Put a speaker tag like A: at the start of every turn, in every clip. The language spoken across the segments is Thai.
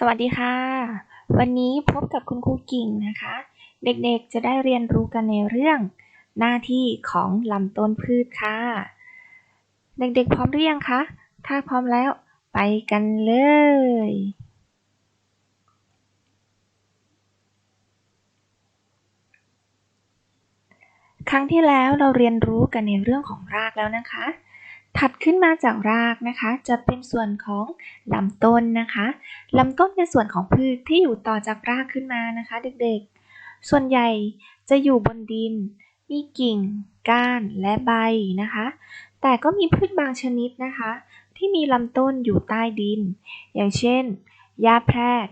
A: สวัสดีค่ะ วันนี้พบกับคุณครูกิ่งนะคะ เด็กๆจะได้เรียนรู้กันในเรื่อง หน้าที่ของลำต้นพืชค่ะ เด็กๆพร้อมหรือยังคะ ถ้าพร้อมแล้วไปกันเลย ครั้งที่แล้วเราเรียนรู้กันในเรื่องของรากแล้วนะคะ ถัดขึ้นมาจากรากนะคะ จะเป็นส่วนของลำต้นนะคะลำต้นเป็นส่วนของพืชที่อยู่ต่อจากรากขึ้นมานะคะ เด็กๆ ส่วนใหญ่จะอยู่บนดิน มีกิ่ง ก้านและใบนะคะ แต่ก็มีพืชบางชนิดนะคะ ที่มีลำต้นอยู่ใต้ดิน อย่างเช่นหญ้าแพรก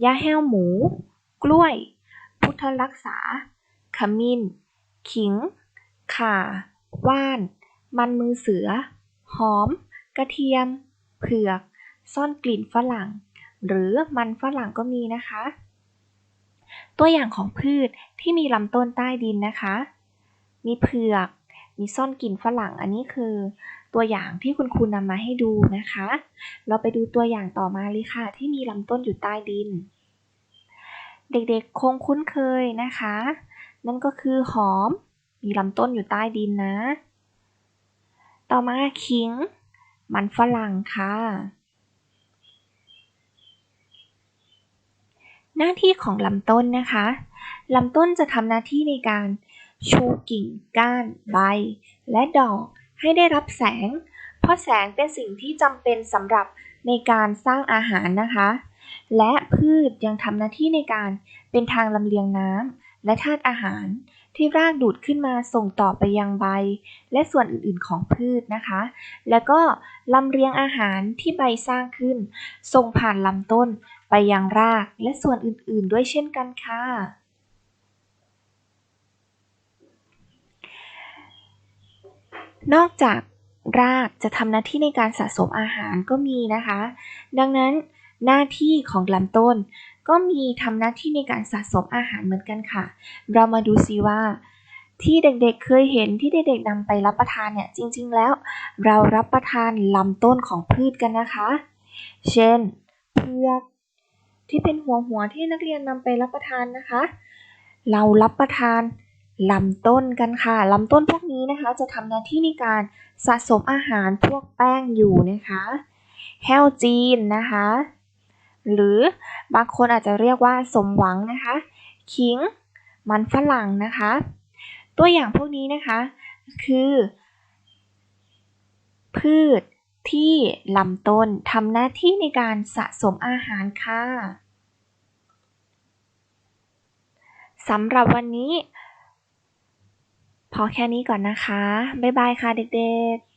A: หญ้าแห้วหมู กล้วย พุทธรักษา ขมิ้น ขิง ข่า ว่าน มันมือเสือ หอม กระเทียม เผือก ซ่อนกลิ่นฝรั่ง หรือมันฝรั่งก็มีนะคะ ตัวอย่างของพืชที่มีลำต้นใต้ดินนะคะ มีเผือก มีซ่อนกลิ่นฝรั่ง อันนี้คือ ตัวอย่างที่คุณครูนำมาให้ดูนะคะ เราไปดูตัวอย่างต่อมาเลยค่ะ ที่มีลำต้นอยู่ใต้ดิน เด็กๆคงคุ้นเคยนะคะ นั่นก็คือหอม มีลำต้นอยู่ใต้ดินนะ ต่อมาขิง มันฝรั่งค่ะ หน้าที่ของลำต้นนะคะลำต้นจะทำหน้าที่ในการชูกิ่งก้าน ใบ และดอกให้ได้รับแสง เพราะแสงเป็นสิ่งที่จำเป็นสำหรับในการสร้างอาหารนะคะ และพืชยังทำหน้าที่ในการเป็นทางลำเลียงน้ำ และธาตุอาหารที่รากดูดขึ้นมาส่งต่อไปยังใบ และส่วนอื่นๆของพืชนะคะ แล้วก็ลำเลียงอาหารที่ใบสร้างขึ้น ส่งผ่านลำต้นไปยังรากและส่วนอื่นๆ ด้วยเช่นกันค่ะ นอกจากรากจะทำหน้าที่ในการสะสมอาหารก็มีนะคะ ดังนั้นหน้าที่ของลำต้น ก็มีทำหน้าที่ในการสะสมอาหารเหมือนกันค่ะ เรามาดูซิว่า ที่เด็กๆเคยเห็นที่เด็กๆนำไปรับประทานเนี่ยจริงๆแล้ว เรารับประทานลำต้นของพืชกันนะคะ เช่นเผือกที่เป็นหัวหัวที่นักเรียนนำไปรับประทานนะคะ เรารับประทานลำต้นกันค่ะลำต้นพวกนี้นะคะ จะทำหน้าที่ในการสะสมอาหารพวกแป้งอยู่นะคะ แห้วจีนนะคะ หรือบางคนอาจจะเรียกว่าสมหวังนะคะ ขิง มันฝรั่งนะคะ ตัวอย่างพวกนี้นะคะคือ พืชที่ลำต้นทำหน้าที่ในการสะสมอาหารค่ะสำหรับวันนี้ พอแค่นี้ก่อนนะคะ บ๊ายบายค่ะเด็กๆ